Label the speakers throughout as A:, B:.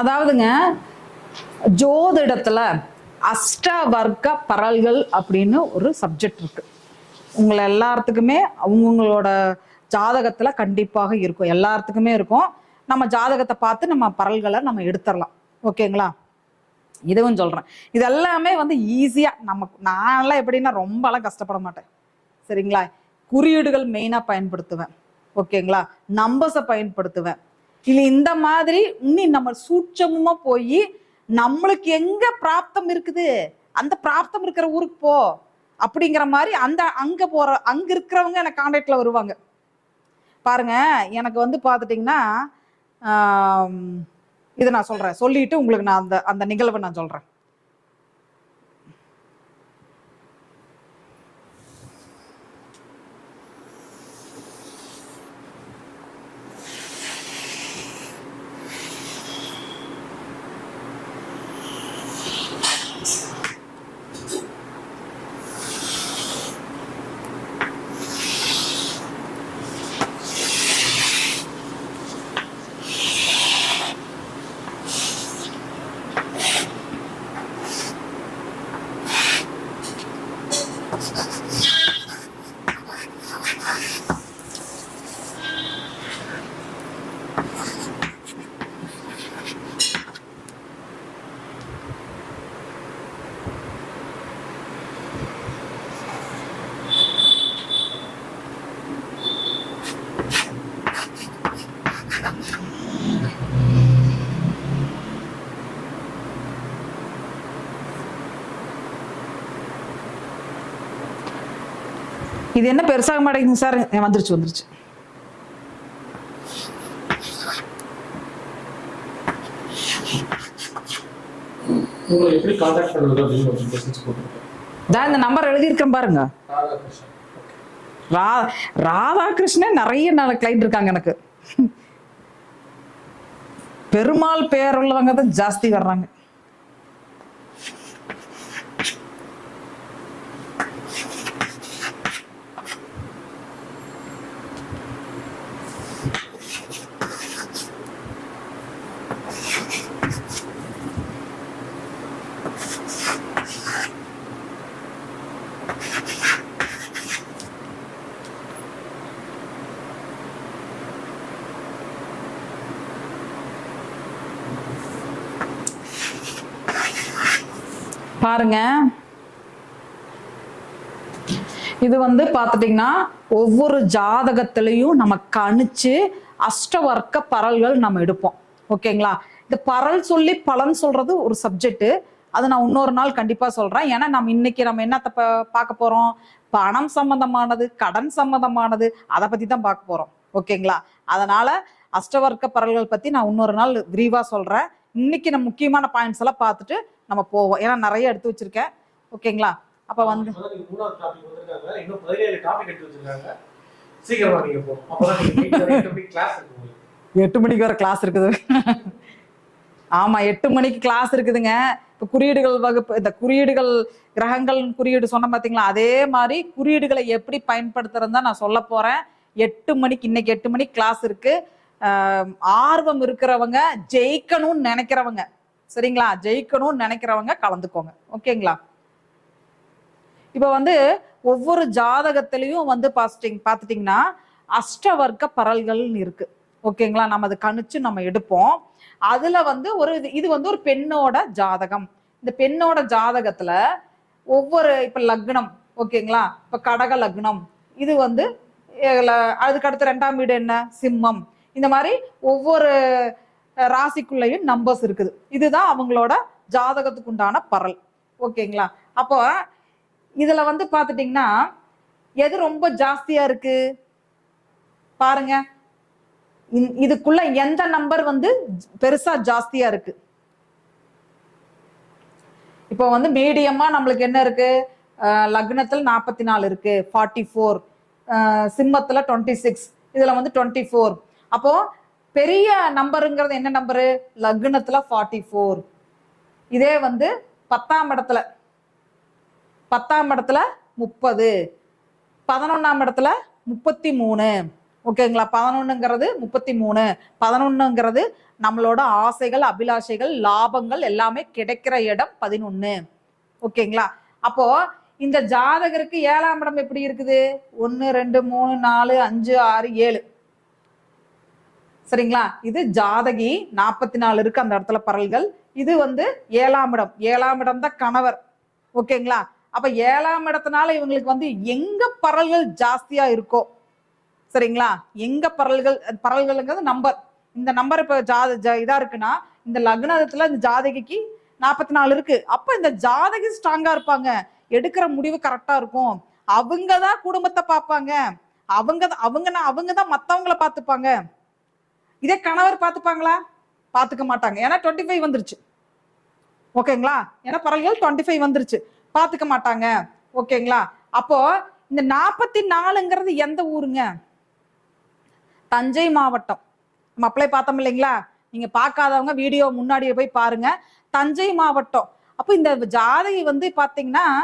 A: அதாவதுங்க ஜோதிடத்துல அஷ்டவர்க்க பரல்கள் அப்படின்னு ஒரு சப்ஜெக்ட் இருக்கு. உங்களை எல்லாத்துக்குமே அவங்கவுங்களோட ஜாதகத்துல கண்டிப்பாக இருக்கும். எல்லாத்துக்குமே இருக்கும். நம்ம ஜாதகத்தை பார்த்து நம்ம பரல்களை நம்ம எடுத்துடலாம். ஓகேங்களா? இதுவும் சொல்றேன். இது எல்லாமே வந்து ஈஸியா நம்ம நான்லாம் எப்படின்னா ரொம்பலாம் கஷ்டப்பட மாட்டேன். சரிங்களா? குறியீடுகள் மெயினாக பயன்படுத்துவேன். ஓகேங்களா? நம்பர்ஸை பயன்படுத்துவேன். இல்லை இந்த மாதிரி இன்னும் நம்ம சூட்சமுமா போய் நம்மளுக்கு எங்க பிராப்தம் இருக்குது? அந்த பிராப்தம் இருக்கிற ஊருக்கு போ. அப்படிங்கிற மாதிரி அந்த அங்க போற அங்க இருக்கிறவங்க எனக்கு கான்டாக்ட்ல வருவாங்க. பாருங்க எனக்கு வந்து பார்த்துட்டிங்கன்னா இதை நான் சொல்றேன். சொல்லிட்டு உங்களுக்கு நான் அந்த அந்த நிகழ்வை நான் சொல்றேன். Yeah. இது என்ன பெருசாக மாட்டேங்குது சார்? வந்துருச்சு வந்துருச்சு. தான் இந்த நம்பர் எழுதியிருக்கேன் பாருங்க. ரா ராதாகிருஷ்ணன் நிறைய நல்ல கிளைண்ட் இருக்காங்க எனக்கு. பெருமாள் பேர் உள்ளவங்க தான் ஜாஸ்தி வர்றாங்க. பாருங்க. இது வந்து பார்த்துட்டிங்கன்னா ஒவ்வொரு ஜாதகத்திலையும் நம்ம கணிச்சு அஷ்டவர்க்க பரல்கள் நம்ம எடுப்போம். ஓகேங்களா? இந்த பரல் சொல்லி பலன் சொல்றது ஒரு சப்ஜெக்ட் அதை நான் இன்னொரு நாள் கண்டிப்பா சொல்றேன். ஏன்னா நம்ம இன்னைக்கு நம்ம என்னத்தை பார்க்க போறோம்? பணம் சம்பந்தமானது கடன் சம்பந்தமானது அதை பத்தி தான் பார்க்க போறோம். ஓகேங்களா? அதனால அஷ்டவர்க்க பரல்கள் பத்தி நான் இன்னொரு நாள் விரிவா சொல்றேன். இன்னைக்கு நம்ம முக்கியமான பாயிண்ட்ஸ் எல்லாம் பார்த்துட்டு நம்ம போவோம். ஏன்னா நிறைய எடுத்து வச்சிருக்கேன். ஓகேங்களா? அப்ப வந்து
B: அப்பதான் நீங்க மூணாவது டாபிக் வந்திருக்காங்க. இன்னும் பதினேழு டாபிக் எடுத்து வச்சிருக்காங்க. சீக்கிரமா நீங்க போகும் அப்பதான் நீங்க கிளாஸ் இருக்கு உங்களுக்கு.
A: எட்டு மணிக்கு வர கிளாஸ் இருக்குது. ஆமா எட்டு மணிக்கு கிளாஸ் இருக்குதுங்க. இப்போ குறியீடுகள் வகுப்பு இந்த குறியீடுகள் கிரகங்கள் குறியீடு சொன்ன பார்த்தீங்களா அதே மாதிரி குறியீடுகளை எப்படி பயன்படுத்துறது தான் நான் சொல்ல போறேன். எட்டு மணிக்கு இன்னைக்கு எட்டு மணிக்கு கிளாஸ் இருக்கு. ஆஹ் ஆர்வம் இருக்கிறவங்க ஜெயிக்கணும்னு நினைக்கிறவங்க சரிங்களா? ஜெயிக்கணும்னு நினைக்கிறவங்க கலந்துக்கோங்க. ஓகேங்களா? இப்போ வந்து ஒவ்வொரு ஜாதகத்திலையும் வந்து பாஸ்டிங் பார்த்துட்டிங்கன்னா அஷ்டவர்க்க பரல்கள்னு இருக்கு. ஓகேங்களா? நம்ம அதை கணிச்சு நம்ம எடுப்போம். அதுல வந்து ஒரு இது- இது வந்து ஒரு பெண்ணோட ஜாதகம். இந்த பெண்ணோட ஜாதகத்துல ஒவ்வொரு இப்ப லக்னம் ஓகேங்களா? இப்ப கடக லக்னம். இது வந்து அதுக்கு அடுத்து ரெண்டாம் வீடு என்ன? சிம்மம். இந்த மாதிரி ஒவ்வொரு ராசிக்குள்ளேயும் நம்பர்ஸ் இருக்குது. இதுதான் அவங்களோட ஜாதகத்துக்கு உண்டான பரல். ஓகேங்களா? அப்போ இதுல வந்து பார்த்துட்டிங்கன்னா எது ரொம்ப ஜாஸ்தியா இருக்கு? பாருங்க. இந்- இதுக்குள்ள எந்த நம்பர் வந்து பெருசா ஜாஸ்தியா இருக்கு? இப்போ வந்து மீடியமா நம்மளுக்கு என்ன இருக்கு? லக்னத்தில் நாற்பத்தி நாலு இருக்கு ஃபார்ட்டி ஃபோர் சிம்மத்தில் டுவெண்ட்டி சிக்ஸ் இதில் வந்து டுவெண்ட்டி ஃபோர் அப்போது பெரிய நம்பருங்கிறது என்ன நம்பரு? லக்னத்துல ஃபார்ட்டி ஃபோர் இதே வந்து பத்தாம் இடத்துல. பத்தாம் இடத்துல முப்பது. பதினொன்னாம் இடத்துல முப்பத்தி மூணு. ஓகேங்களா? பதினொன்னுங்கிறது முப்பத்தி மூணு. பதினொன்னுங்கிறது நம்மளோட ஆசைகள் அபிலாஷைகள் லாபங்கள் எல்லாமே கிடைக்கிற இடம் பதினொன்று ஓகேங்களா? அப்போ இந்த ஜாதகருக்கு ஏழாம் இடம் எப்படி இருக்குது? ஒன்று ரெண்டு மூணு நாலு அஞ்சு ஆறு ஏழு. சரிங்களா? இது ஜாதகி நாற்பத்தி நாலு இருக்கு அந்த இடத்துல பரல்கள். இது வந்து ஏழாம் இடம். ஏழாம் இடம் தான் கணவர். ஓகேங்களா? அப்ப ஏழாம் இடத்தினால இவங்களுக்கு வந்து எங்க பரல்கள் ஜாஸ்தியா இருக்கோ? சரிங்களா? எங்க பரல்கள் பரல்கள்ங்கிறது நம்பர் இந்த நம்பர் இப்ப ஜாத இதா இருக்குன்னா இந்த லக்னத்துல இந்த ஜாதகிக்கு நாற்பத்தி நாலு இருக்கு. அப்ப இந்த ஜாதகி ஸ்ட்ராங்கா இருப்பாங்க. எடுக்கிற முடிவு கரெக்டா இருக்கும். அவங்க தான் குடும்பத்தை பார்ப்பாங்க. அவங்க அவங்க அவங்க தான் மற்றவங்கள பார்த்துப்பாங்க. இதே கணவர் பார்த்துப்பாங்களா? பார்த்துக்க மாட்டாங்க. ஏன்னா டுவெண்ட்டி ஃபைவ் வந்துருச்சு. ஓகேங்களா? ஏன்னா பரல்கள் டுவெண்ட்டி ஃபைவ் வந்துருச்சு. பார்த்துக்க மாட்டாங்க. ஓகேங்களா? அப்போ இந்த நாற்பத்தி நாலுங்கிறது எந்த ஊருங்க? தஞ்சை மாவட்டம். நம்ம அப்ளை பார்த்தோம் இல்லைங்களா? நீங்க பார்க்காதவங்க வீடியோ முன்னாடியே போய் பாருங்க. தஞ்சை மாவட்டம். அப்போ இந்த ஜாதகை வந்து பார்த்தீங்கன்னா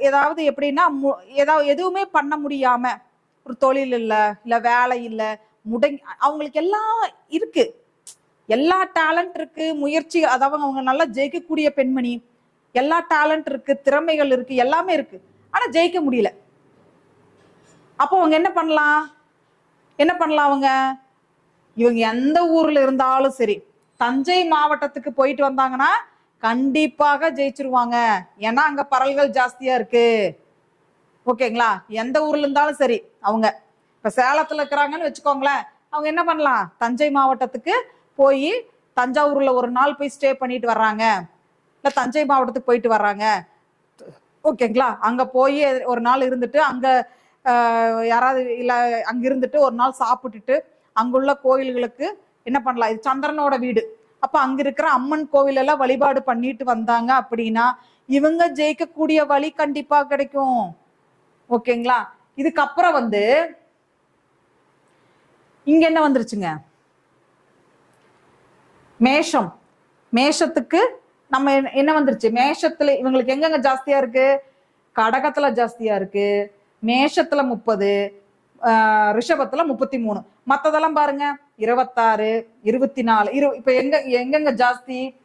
A: ஏதாவது எப்படின்னா மு- ஏதாவது எதுவுமே பண்ண முடியாம ஒரு தொழில் இல்லை இல்லை வேலை இல்லை முடங்கி அவங்களுக்கு எல்லாம் இருக்கு. எல்லா டேலண்ட் இருக்கு முயற்சி அதாவது அவங்க நல்லா ஜெயிக்கக்கூடிய பெண்மணி எல்லா டேலண்ட் இருக்கு திறமைகள் இருக்கு எல்லாமே இருக்கு. ஆனா ஜெயிக்க முடியல. அப்போ அவங்க என்ன பண்ணலாம்? என்ன பண்ணலாம் அவங்க? இவங்க எந்த ஊர்ல இருந்தாலும் சரி தஞ்சை மாவட்டத்துக்கு போயிட்டு வந்தாங்கன்னா கண்டிப்பாக ஜெயிச்சிருவாங்க. ஏன்னா அங்க பரல்கள் ஜாஸ்தியா இருக்கு. ஓகேங்களா? எந்த ஊர்ல இருந்தாலும் சரி அவங்க இப்ப சேலத்துல இருக்கிறாங்கன்னு வச்சுக்கோங்களேன். அவங்க என்ன பண்ணலாம்? தஞ்சை மாவட்டத்துக்கு போய் தஞ்சாவூர்ல ஒரு நாள் போய் ஸ்டே பண்ணிட்டு வர்றாங்க. இல்ல தஞ்சை மாவட்டத்துக்கு போயிட்டு வர்றாங்க. ஓகேங்களா அங்க போய் ஒரு நாள் இருந்துட்டு அங்க யாராவது இல்ல அங்க இருந்துட்டு ஒரு நாள் சாப்பிட்டுட்டு அங்குள்ள கோயில்களுக்கு என்ன பண்ணலாம்? இது சந்திரனோட வீடு. அப்ப அங்க இருக்கிற அம்மன் கோவில் எல்லாம் வழிபாடு பண்ணிட்டு வந்தாங்க அப்படின்னா இவங்க ஜெயிக்கக்கூடிய வழி கண்டிப்பா கிடைக்கும். ஓகேங்களா இதுக்கப்புறம் வந்து இங்க என்ன வந்துருச்சுங்க? மேஷம். மேஷத்துக்கு நம்ம என்ன- என்ன வந்துருச்சு? மேஷத்துல இவங்களுக்கு எங்கெங்க ஜாஸ்தியா இருக்கு? கடகத்துல ஜாஸ்தியா இருக்கு. மேஷத்துல முப்பது ரிஷபத்துல முப்பத்தி மூணு. மத்ததெல்லாம் பாருங்க. இருபத்தாறு இருபத்தி நாலு இரு இப்ப எங்க எங்கெங்க ஜாஸ்தி?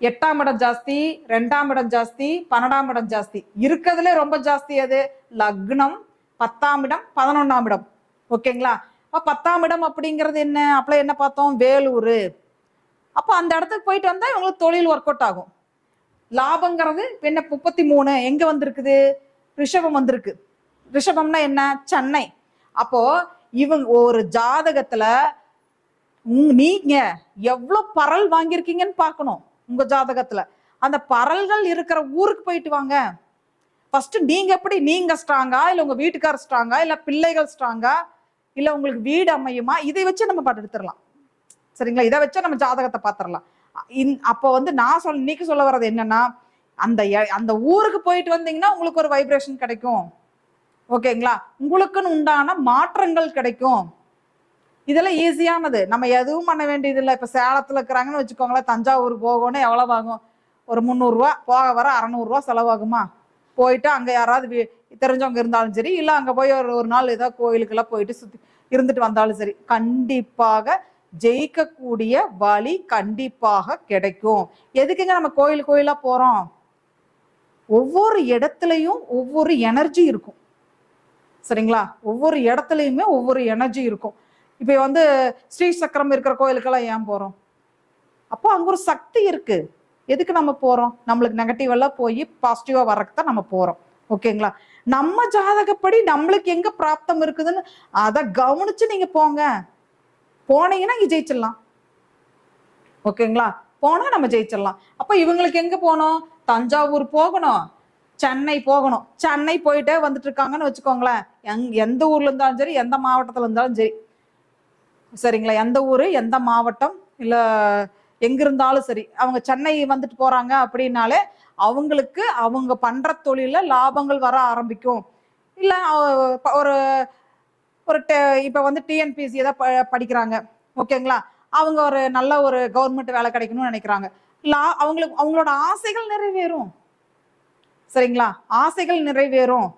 A: எட்டாம் இடம் ஜாஸ்தி ரெண்டாம் இடம் ஜாஸ்தி பன்னெண்டாம் இடம் ஜாஸ்தி. இருக்கிறதுல ரொம்ப ஜாஸ்தி அது லக்னம் பத்தாம் இடம் பதினொன்னாம் இடம். ஓகேங்களா? அப்போ பத்தாம் இடம் அப்படிங்கிறது என்ன? அப்பல என்ன பார்த்தோம்? வேலூர். அப்போ அந்த இடத்துக்கு போயிட்டு வந்தால் இவங்களுக்கு தொழில் ஒர்க் அவுட் ஆகும். லாபங்கிறது என்ன? முப்பத்தி மூணு. எங்கே வந்திருக்குது? ரிஷபம் வந்திருக்கு. ரிஷபம்னா என்ன? சென்னை. அப்போது இவங்க ஒரு ஜாதகத்தில் உங்க- நீங்க எவ்வளோ பரல் வாங்கியிருக்கீங்கன்னு பார்க்கணும் உங்க ஜாதகத்துல. அந்த பரல்கள் இருக்கிற ஊருக்கு போயிட்டு வாங்க. ஃபர்ஸ்ட் நீங்க எப்படி? நீங்க ஸ்ட்ராங்கா இல்லை உங்க வீட்டுக்கார் ஸ்ட்ராங்கா இல்லை பிள்ளைகள் ஸ்ட்ராங்கா இல்ல உங்களுக்கு வீடு அமையுமா? இதை வச்சு நம்ம பாட்டு எடுத்துடலாம். சரிங்களா? இதை வச்சு நம்ம ஜாதகத்தை பார்த்துடலாம் இன் அப்போ வந்து நான் சொல் இன்னைக்கு சொல்ல வர்றது என்னன்னா அந்த அந்த ஊருக்கு போயிட்டு வந்தீங்கன்னா உங்களுக்கு ஒரு வைப்ரேஷன் கிடைக்கும். ஓகேங்களா? உங்களுக்குன்னு உண்டான மாற்றங்கள் கிடைக்கும். இதெல்லாம் ஈஸியானது நம்ம எதுவும் பண்ண வேண்டியது இல்லை இப்போ சேலத்தில் இருக்கிறாங்கன்னு வச்சுக்கோங்களேன் தஞ்சாவூர் போகணும்னு எவ்வளோ ஆகும்? ஒரு முந்நூறுரூவா போக வர அறநூறுரூவா செலவாகுமா? போயிட்டு அங்கே யாராவது தெரிஞ்சவங்க இருந்தாலும் சரி இல்லை அங்கே போய் ஒரு ஒரு நாள் ஏதாவது கோயிலுக்கெல்லாம் போயிட்டு சுற்றி இருந்துட்டு வந்தாலும் சரி கண்டிப்பாக ஜெயிக்கக்கூடிய வழி கண்டிப்பாக கிடைக்கும். எதுக்குங்க நம்ம கோயில் கோயிலாக போகிறோம் ஒவ்வொரு இடத்துலையும் ஒவ்வொரு எனர்ஜி இருக்கும். சரிங்களா? ஒவ்வொரு இடத்துலையுமே ஒவ்வொரு எனர்ஜி இருக்கும். இப்போ வந்து ஸ்ரீ சக்கரம் இருக்கிற கோயிலுக்கெல்லாம் ஏன் போகிறோம் அப்போ அங்கே ஒரு சக்தி இருக்குது எதுக்கு நம்ம போறோம்? நம்மளுக்கு நெகட்டிவ் எல்லாம் போய் பாசிட்டிவா வர்றதுக்கு தான் நம்ம போறோம். ஓகேங்களா நம்ம ஜாதகப்படி நம்மளுக்கு எங்க பிராப்தம் இருக்குதுன்னு அதை கவனிச்சு நீங்க போங்க. போனீங்கன்னா இங்க ஜெயிச்சிடலாம். ஓகேங்களா போனா நம்ம ஜெயிச்சிடலாம். அப்ப இவங்களுக்கு எங்க போகணும்? தஞ்சாவூர் போகணும். சென்னை போகணும். சென்னை போயிட்டே வந்துட்டு இருக்காங்கன்னு வச்சுக்கோங்களேன். எங் எந்த ஊர்ல இருந்தாலும் சரி எந்த மாவட்டத்துல இருந்தாலும் சரி. சரிங்களா? எந்த ஊரு எந்த மாவட்டம் இல்லை எங்கிருந்தாலும் சரி. அவங்க சென்னை வந்துட்டு போறாங்க அப்படின்னாலே அவங்களுக்கு அவங்க பண்ற தொழில லாபங்கள் வர ஆரம்பிக்கும். இல்ல ஒரு ஒரு டெ- இப்ப வந்து டிஎன்பிசி ஏதாவது ப- படிக்கிறாங்க. ஓகேங்களா? அவங்க ஒரு நல்ல ஒரு கவர்மெண்ட் வேலை கிடைக்கணும்னு நினைக்கிறாங்க. லா அவங்களுக்கு அவங்களோட ஆசைகள் நிறைவேறும். சரிங்களா? ஆசைகள் நிறைவேறும்.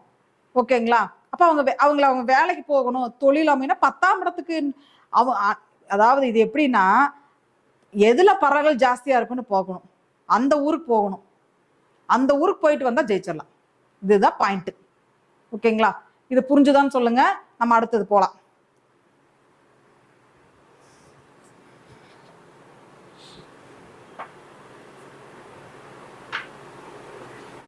A: ஓகேங்களா? அப்ப அவங்க வே- அவங்கள அவங்க வேலைக்கு போகணும். தொழில் அமைனா பத்தாம் இடத்துக்கு அவ அதாவது இது எப்படின்னா எதில் பறவைகள் ஜாஸ்தியாக இருக்குன்னு போகணும். அந்த ஊருக்கு போகணும். அந்த ஊருக்கு போயிட்டு வந்தால் ஜெயிச்சிடலாம். இதுதான் பாயிண்ட்டு ஓகேங்களா இது புரிஞ்சுதான்னு சொல்லுங்கள் நம்ம அடுத்தது போகலாம்